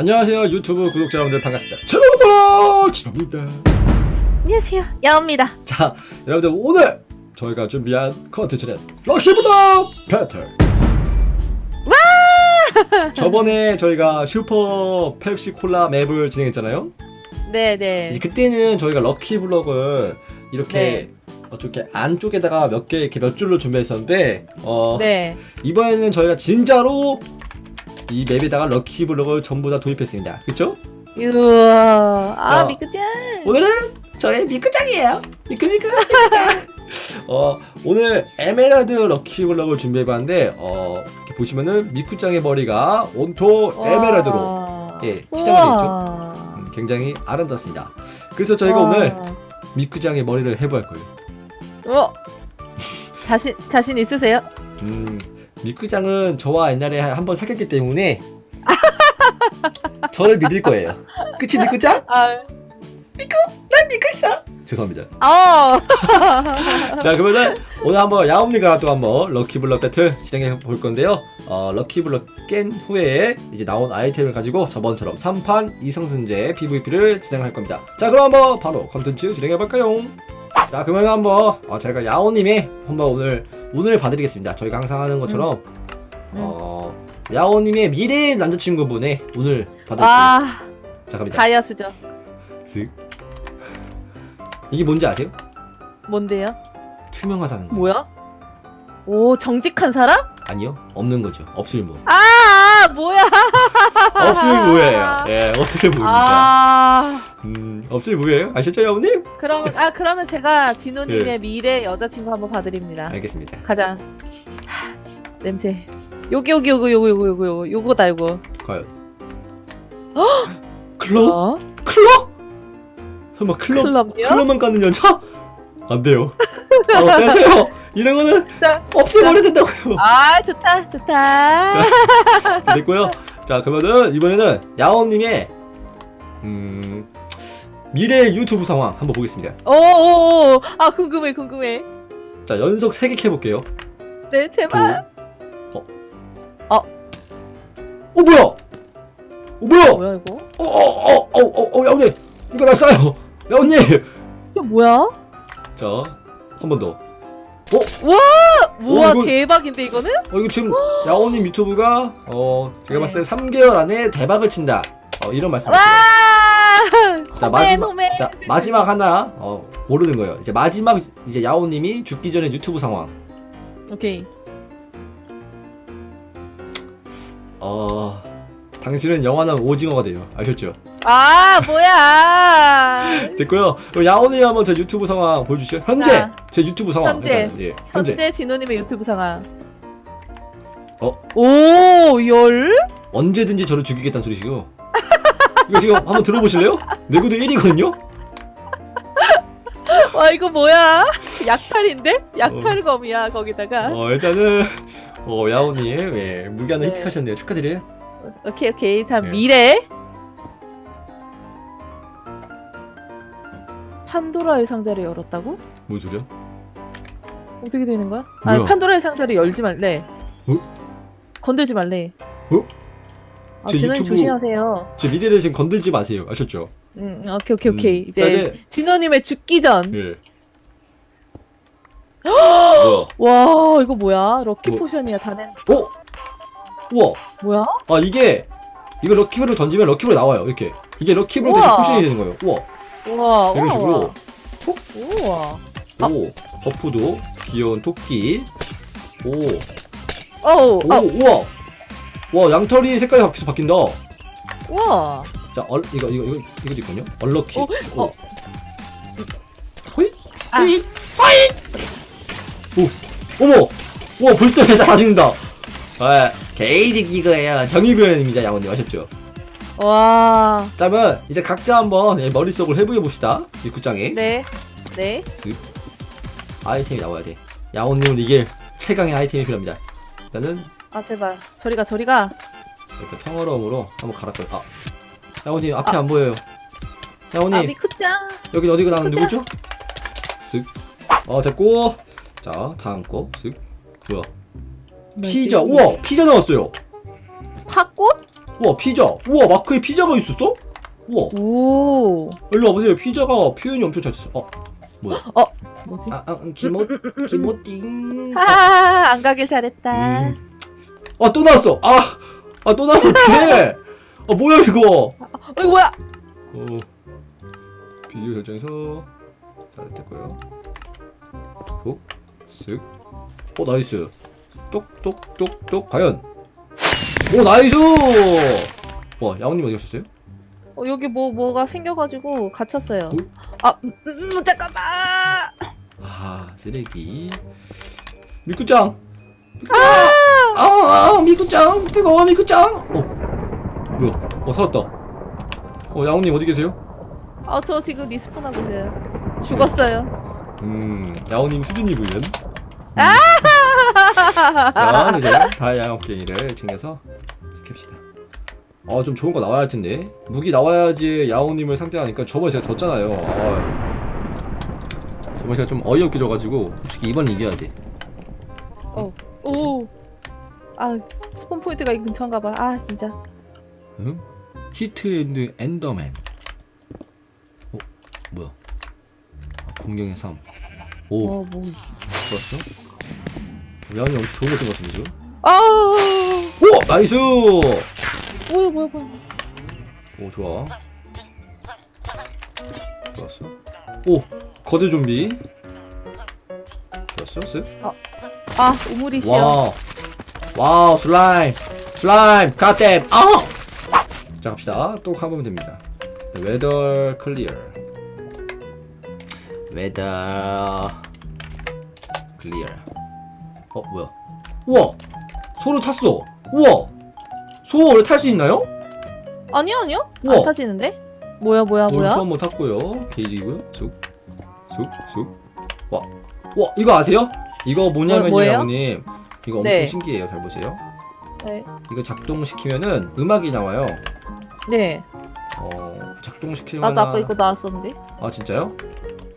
안녕하세요 유튜브 구독자 여러분들 반갑습니다 채널 지입니다 안녕하세요. 야옵니다. 자 여러분들 오늘 저희가 준비한 컨텐츠는 럭키블럭 배틀 저번에 저희가 슈퍼 펩시 콜라 맵을 진행했잖아요 네네. 이제 그때는 저희가 럭키 블럭을 이렇게 어떻게 안쪽에다가 몇 개 이렇게 몇 줄로 준비했었는데 어 네. 이번에는 저희가 진짜로 이 맵에다가 럭키블럭을 전부 다 도입했습니다 그쵸? 우와. 아 자, 미끄짱. 오늘은 저의 미끄장이에요. 미끄미끄 미끄장. 어 오늘 에메랄드 럭키 블럭을 준비해봤는데 어 이렇게 보시면은 미쿠짱의 머리가 온토 에메랄드로 예, 시작이 되어 음, 굉장히 아름답습니다. 그래서 저희가 오늘 미쿠짱의 머리를 해부할 거예요. 어. 자신 자신 있으세요? 음 미쿠짱은 저와 옛날에 한 번 사귀었기 때문에 저를 믿을 거예요. 그치 미쿠짱? 아. 난 믿고 있어. 죄송합니다. 어. 자 그러면은 오늘 한번 야옴니가 또 한번 럭키블럭 배틀 진행해 볼 건데요 어, 럭키블럭 깬 후에 이제 나온 아이템을 가지고 저번처럼 3판 이성순제 PVP를 진행할 겁니다 자 그럼 한번 바로 컨텐츠 진행해 볼까요 자 그러면 한번 어, 저희가 야오님의 한번 오늘 운을 봐드리겠습니다 저희가 항상 하는 것처럼 어, 야오님의 미래 남자친구분의 운을 받을게요 아 자 갑니다 다이아수죠. 쓱. 이게 뭔지 아세요? 뭔데요? 투명하다는 거 뭐야? 오 정직한 사람? 아니요 없는 거죠 없을모 아 뭐야? 없을무예요. 예, 없을무입니다. 아 음, 없을무예요. 아셨죠, 여러분님? 그럼 아 그러면 제가 진호님의 예. 미래 여자친구 한번 봐드립니다. 알겠습니다. 가자. 하, 냄새. 여기 여기 여기 여기 여기 여기 여기 요거다 요거. 과연. 클럽? 어? 클럽? 설마 클럽? 클럽이요? 클럽만 가는 여자? 안 돼요. 아, 빼세요. 이런 거는 자, 없애버려야 된다고요. 아 좋다 좋다. 자, 됐고요. 자, 그러면은 이번에는 야옹님의 음, 미래 유튜브 상황 한번 보겠습니다. 오오오. 아 궁금해 궁금해. 자, 연속 3개 캐볼게요. 네 제발. 어? 어. 어, 뭐야? 어, 뭐야? 뭐야 이거? 어, 어, 어, 어, 야옹님! 이거 났어요! 야옹님! 이게 뭐야? 자, 한 번 더. 우와 이거- 대박인데 이거는? 어, 이거 지금 야옹님 유튜브가, 어, 제가 네. 봤을 때 3개월 안에 대박을 친다. 어, 이런 말씀. 와. 자, 마지막, 호맨. 자, 마지막 하나, 어, 모르는 거예요. 이제 마지막, 이제 야옹님이 죽기 전에 유튜브 상황. 오케이. 어, 당신은 영원한 오징어가 돼요. 아셨죠? 아 뭐야? 됐고요. 야옹님 한번 제 유튜브 상황 보여주시죠. 현재! 자, 제 유튜브 상황. 현재. 일단은, 예, 현재. 현재 진호님의 유튜브 상황. 어? 오 열? 언제든지 저를 죽이겠다는 소리시고 이거 지금 한번 들어보실래요? 내구도 1이거든요? 와 이거 뭐야? 약탈인데? 약탈검이야 거기다가. 어 일단은 어 야오님 예, 무기하나 네. 획득하셨네요 축하드려요 오케이 오케이 다음 네. 미래. 판도라의 상자를 열었다고? 뭔 소리야? 어떻게 되는 거야? 아 뭐야? 판도라의 상자를 열지 말래. 어? 건들지 말래. 어? 아, 제 진호님 유튜브- 조심하세요. 제 미래를 지금 건들지 마세요 아셨죠? 응, 오케이 오케이 오케이. 음, 자, 이제 이제 진호님의 죽기 전. 예 뭐야 와 이거 뭐야? 럭키 뭐? 포션이야 다낸. 어? 우와 뭐야? 아 이게 이거 럭키블을 던지면 럭키블 나와요 이렇게 이게 럭키블 대신 우와. 포션이 되는 거예요 우와 우와. 이런 우와, 식으로 우와. 아. 오 버프도 귀여운 토끼 오 어우. 오, 아, 우와! 와, 양털이 색깔이 바뀌어서 바뀐다. 우와. 자, 얼, 이거, 이거, 이거, 이것도 있거든요? 얼럭키. 어, 오. 어. 호잇? 아. 호잇? 호잇! 오, 어머! 와, 벌써 여자 다 죽는다. 아, 게이득 이거예요. 정의구현입니다, 양원님. 아셨죠? 와. 자, 그러면 이제 각자 한번 예, 머릿속을 해부해 봅시다. 이 구장에. 네. 네. 쓱. 아이템이 나와야 돼. 양원님을 이길 최강의 아이템이 필요합니다. 일단은 아 제발. 저리가 저리가. 일단 평화로움으로 한번 갈아끌. 아, 양원님 앞에 안 보여요. 양원님 아 미쿠짱. 여기 어디가 나는. 누구죠? 쓱. 어 됐고. 자 다음 거. 쓱. 뭐야? 피자. 우와 피자 나왔어요. 팥꽃? 우와 피자. 우와 마크에 피자가 있었어? 우와 오. 일로 와보세요. 피자가 표현이 엄청 잘 됐어. 어 뭐야? 뭐지? 아, 아 기모 기모띵. 아, 안 가길 잘했다. 음. 아또 나왔어. 아아 또 나오면 어떡해? 아 뭐야 이거? 어, 이거 뭐야? 어 비디오 설정에서 자 됐고요. 톡 쓱. 어 나이스. 똑똑똑똑 과연. 오 나이스. 와 야옹님 어디 가셨어요? 어, 여기 뭐 뭐가 생겨가지고 갇혔어요. 어? 아, 음, 음, 잠깐만. 아 쓰레기 미쿠짱 미쿠짱 아, 아 미쿠짱 뜨거워 미쿠짱 어 뭐야 어 살았다 어 야옹님 어디 계세요? 아, 저 지금 리스폰 하고 있어요. 죽었어요. 음 야옹님 수준이구요 아! 자 이제 다야옹갱이를 챙겨서 캡시다 아 좀 좋은 거 나와야 할 텐데 무기 나와야지 야옹님을 상대하니까 저번에 제가 졌잖아요 아, 저번에 제가 좀 어이없게 져가지고 솔직히 이번 이겨야 돼 오. 아, 스폰 포인트가 이 근처인가 봐. 아, 진짜. 응? 히트 앤드 엔더맨. 어? 뭐야? 아, 공룡의 삶. 오, 어, 뭐. 좋았어? 야은이 엄청 좋은 것같은 같은데 지금? 아! 오! 나이스! 뭐야, 뭐야, 뭐야. 오, 좋아. 좋았어. 오! 거대 좀비. 좋았어, 쓱. 아, 우물이시여. 와우. 와우, 슬라임. 슬라임, 갓댐. 아! 자, 갑시다. 또 가보면 됩니다. 웨더 클리어. 웨더 클리어. 어, 뭐야? 우와! 소를 탔어. 우와! 소 원래 탈수 있나요? 아니요, 아니요. 우와. 안 타지는데? 뭐야, 뭐야, 뭐야? 소 한번 탔고요. 게이지고요. 쑥, 쑥, 쑥. 와, 와, 이거 아세요? 이거 뭐냐면요, 뭐예요? 아버님. 이거 엄청 네. 신기해요. 잘 보세요. 네. 이거 작동시키면은 음악이 나와요. 네. 어, 작동시킬 나도 아까 이거 나왔었는데. 아 진짜요?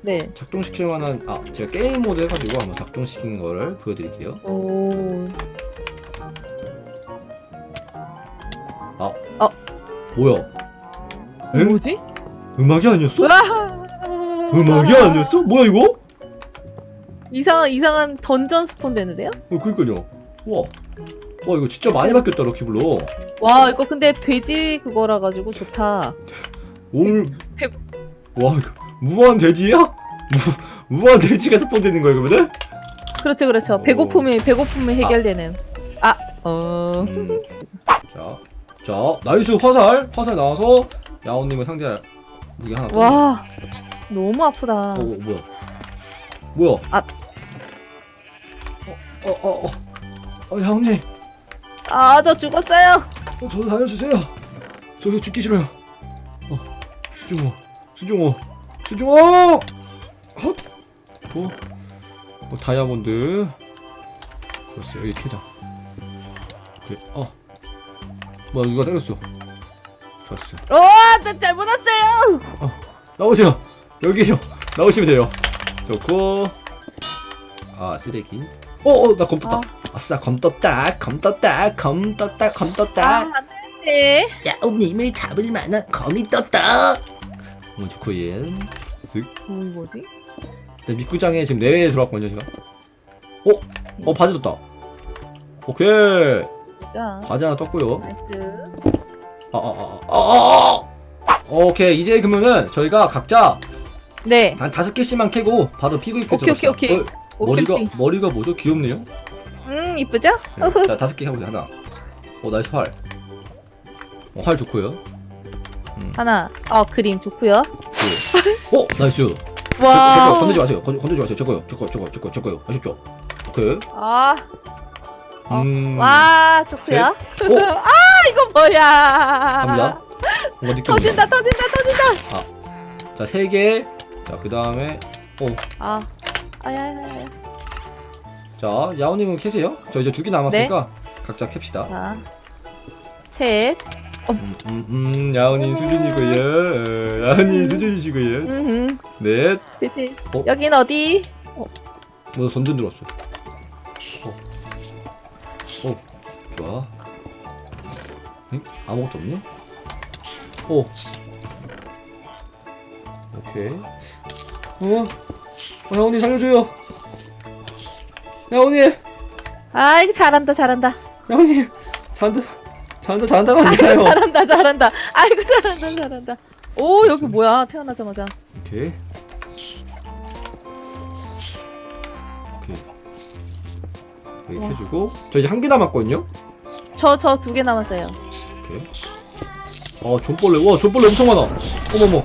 네. 작동시킬 만한 아 제가 게임 모드 해가지고 한번 작동시킨 거를 보여드릴게요. 오. 아, 어. 뭐야? 엥? 뭐지? 음악이 아니었어? 음악이 아니었어? 뭐야 이거? 이상한 이상한 던전 스폰 되는데요? 어 그니까요. 와, 와 이거 진짜 많이 바뀌었다 럭키블로. 와 이거 근데 돼지 그거라 가지고 좋다. 오늘 백- 와 이거 무한 돼지야? 무 무한 돼지가 스폰되는 거야 그러면은? 그렇죠 그렇죠. 오. 배고픔이 배고픔이 해결되는. 아, 어. 음. 자, 자 나이스 화살 화살 나와서 야오님을 상대할 무기 하나. 와 너무 아프다. 어, 어 뭐야? 뭐야? 아. 어, 어, 어, 어, 어, 야옹님, 아 저 죽었어요. 어, 저도 살려주세요. 저도 죽기 싫어요. 어, 수중호, 수중호, 수중호. 헛. 어, 어, 다이아몬드. 좋았어. 여기 캐자. 오케이. 어. 뭐야 누가 때렸어? 좋았어. 와나 잘못 왔어요. 나오세요. 여기요. 나오시면 돼요. 좋고. 아 쓰레기. 어어 나검 떴다. 아. 아싸 검 떴다. 검 떴다. 검 떴다. 검 떴다. 네. 야옹님을 잡을 만한 검이 떴다. 어 좋고 얘. 쓱. 뭐 뭐지? 네, 미꾸장에 지금 내외에 들어왔거든요 제가. 어? 어 바지 떴다. 오케이. 자. 바지 하나 떴고요. 나이스. 아아아 아 아, 아, 아. 오케이 이제 그러면은 저희가 각자 네. 한 다섯 개씩만 캐고 바로 PVP 오케이, 오케이, 오케이. 어, 오케이, 머리가 오케이. 머리가 뭐죠? 귀엽네요. 음 이쁘죠? 네. 자 다섯 개 해보세요 하나. 오 나이스 활. 어, 활 좋고요. 하나. 어 그림 좋고요. 둘. 오 나이스. 저, 와. 저거 건들지 마세요. 건, 건들지 마세요. 저거요. 저거 저거 저거 저거요. 아셨죠? 오케이. 아. 어. 음. 와 좋고요. 오 아 이거 뭐야? 갑니다. 뭔가 느낌. 터진다 터진다 터진다. 자 세 개. 자 그 다음에 오. 아. 아야야야. 자 야오 님은 캐세요. 저 이제 두 개 남았으니까 각자 캡시다. 자. 셋. 음, 음, 음 야오님 수준이고요. 어, 야오님 수준이시고요. 음. 넷. 그치. 어? 여긴 어디? 뭐 던전 들었어. 어. 어. 좋아. 엥? 아무것도 없니? 오. 오케이. 어? 어, 야온이 살려줘요. 야온이, 아 이거 잘한다 잘한다 야온이, 잘한다, 잘한다, 잘한다가 아니라요. 잘한다 잘한다 아이고 잘한다 잘한다 오 여기 뭐야 태어나자마자 오케이. 오케이. 여기 해주고 저 이제 한 개 남았거든요. 저 저 두 개 남았어요 오케이. 어 존벌레 와 존벌레 엄청 많아. 어머머.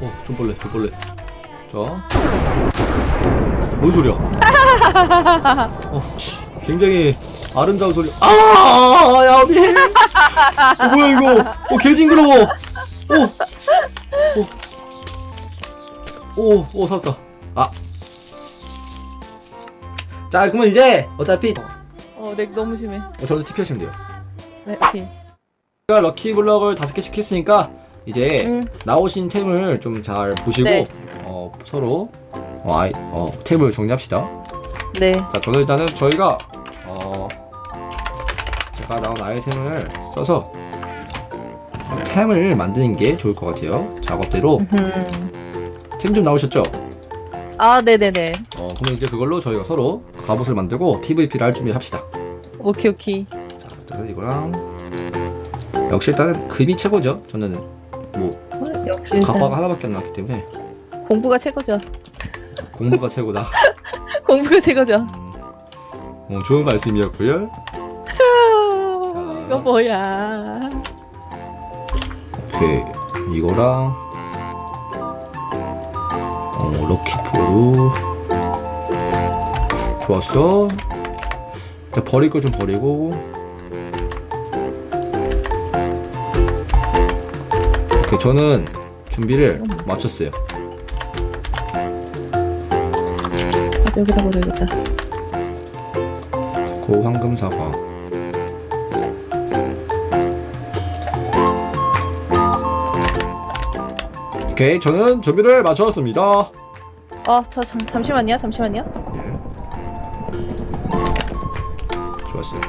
어 존벌레 존벌레. 자. 뭔 소리야? 어 굉장히 아름다운 소리. 아 야 어디? 어, 뭐야 이거? 어 개 징그러워. 어. 오, 오, 살았다. 아. 자, 그러면 이제 어차피 어 렉 너무 심해 어, 저도 TP 하시면 돼요. 네 오케이 제가 럭키 블럭을 다섯 개씩 했으니까 이제 음. 나오신 템을 좀 잘 보시고 네. 어, 서로 어, 아이, 어, 템을 정리합시다. 네 자, 저는 일단은 저희가 어, 제가 나온 아이템을 써서 템을 만드는 게 좋을 것 같아요. 작업대로 음. 템좀 나오셨죠? 아 네네네 어, 그러면 이제 그걸로 저희가 서로 갑옷을 만들고 PVP를 할 준비를 합시다. 오케이 오케이 자, 이거랑 역시 일단은 급이 최고죠. 저는 뭐 어, 역시 갑바가 하나밖에 안 나왔기 때문에 공부가 최고죠 공부가 최고다. 공부가 최고죠 음, 어, 좋은 말씀이었고요. 아, 이거 뭐야 오케이 이거랑 어, 럭키포루 좋았어. 일단 버릴 거 좀 버리고. 오케이 저는 준비를 마쳤어요. 아, 여기다 버려야겠다 고 황금 사과. 오케이, 저는 준비를 마쳤습니다. 어저 잠시만요 잠시만요 좋았어요.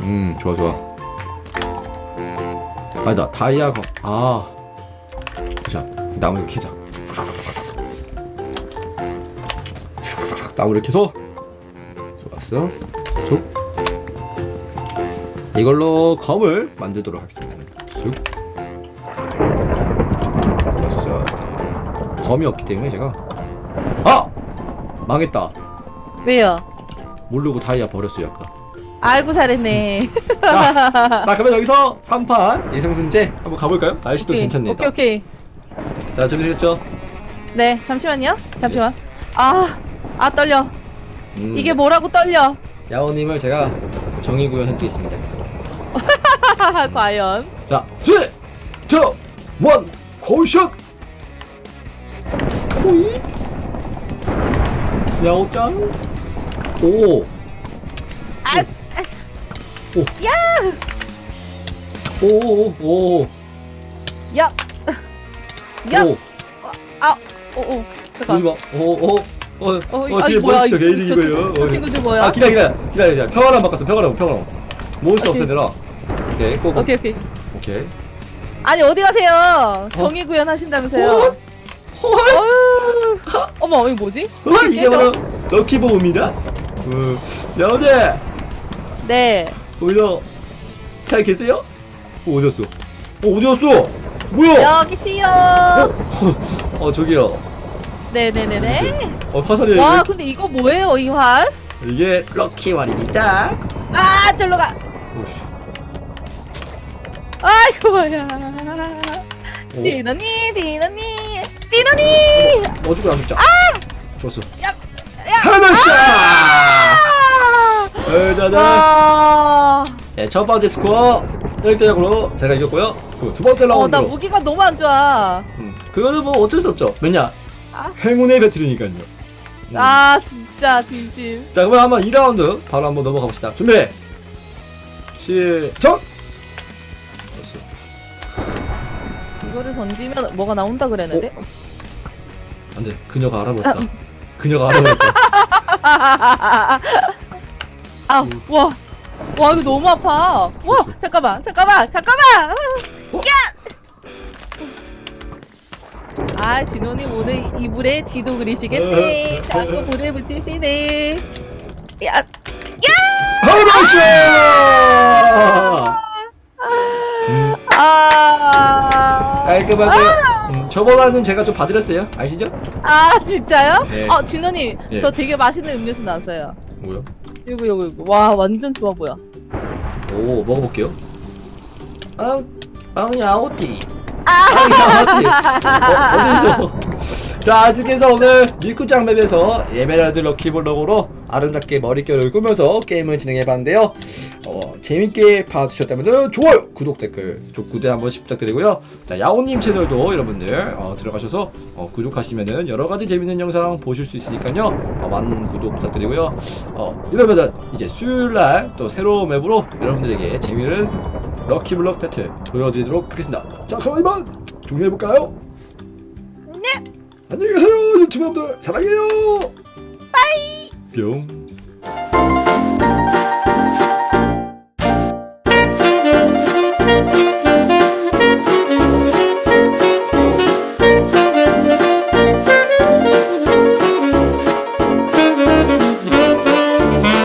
음, 좋아, 좋아. 아니다, 다이아가, 아. 자, 나무 이렇게 캐자. 나무 이렇게 해서. 좋았어. 쭉. 이걸로 검을 만들도록 하겠습니다. 검이 없기 때문에 제가. 아! 망했다. 왜요 모르고 다이아 버렸어요, 아까. 아이고 잘했네 자, 자 그러면 여기서 3판 이승순제 한번 가볼까요? 날씨도 오케이, 괜찮네요. 오케이 오케이 자 준비되셨죠? 네 잠시만요 잠시만 아아 떨려 음, 이게 뭐라고 떨려 야오님을 제가 정의 구현해드리겠습니다. 과연 자, 스윗, 투, 원, 고슛. 호이. 야오짱. 오. 아, 오. 야! 오, 오, 오, 야! 야! 오. 아! 오 오 잠깐 오지 마. 오, 오. 어, 어, 어, 어 아니, 뒤에 뭐야, 몬스터 이 친구, 저저 친구들 뭐야? 아, 기다려, 기다려, 기다려, 기다려. 평화랑 바꿨어, 평화랑, 평화랑. 몬스터 오케이. 없애느라. 오케이, 고고. 오케이 오케이 오케이. 아니 어디 가세요 정의 구현 하신다면서요 헛? 헐. 어머 이거 뭐지? 어, 이게? 바로 럭키보입니다. 어, 야오제 네 거기서 잘 계세요? 어, 어디 갔어? 어, 어디 갔어? 뭐야? 여기 어, 어 저기요. 네네네네 어, 화살이 와 근데 이거 뭐예요 이 활? 이게 럭키왈입니다. 아 절로 가 오씨. 아이고 뭐야 오. 디너니 디너니 디너니 어, 죽고 나 죽자. 아! 좋았어. 야, 하나샷! 짜잔. 아, 네, 첫 번째 스코어 1대 0으로 제가 이겼고요. 그두 번째 어, 나 라운드로. 무기가 너무 안 좋아. 음, 그거는 뭐 어쩔 수 없죠. 왜냐? 아. 행운의 배틀이니까요. 음. 아, 진짜, 진심. 자, 그럼 한번 2라운드 바로 한번 넘어가 봅시다. 준비. 시작. 이거를 던지면 뭐가 나온다 그랬는데? 안돼. 그녀가 알아버렸다. 그녀가 알아버렸다. 아, 음. 와. 와, 이거 너무 아파. 와. 잠깐만, 잠깐만, 잠깐만. 어? 야! 아, 진호님 오늘 이불에 지도 그리시겠네. 어, 자꾸 불에 붙이시네. 야, 하우마샤! 음, 아, 깔끔하게. 음, 저번에는 제가 좀 봐드렸어요. 아시죠? 아, 진짜요? 네. 아, 진호님, 예. 저 되게 맛있는 음료수 나왔어요. 뭐요? 이거, 이거, 이거. 와, 완전 좋아 보여. 오, 먹어볼게요. 앙, 앙, 야오티. 아, 앙. 어, 어디서? 자, 이렇게 해서 오늘 밀크장 맵에서 에메랄드 럭키블럭으로 아름답게 머릿결을 꾸며서 게임을 진행해봤는데요. 어, 재밌게 봐주셨다면 좋아요, 구독, 댓글, 족구대 한 번씩 부탁드리고요. 자, 야오님 채널도 여러분들 어, 들어가셔서 어, 구독하시면은 여러 가지 재밌는 영상 보실 수 있으니까요. 어, 많은 구독 부탁드리고요. 어, 이러면은 이제 수요일날 또 새로운 맵으로 여러분들에게 재미있는 럭키블럭 배틀 보여드리도록 하겠습니다. 자, 그럼 이만 종료해볼까요? 네. 안녕히 계세요, 유튜브 여러분들. 사랑해요. 빠이. 뿅.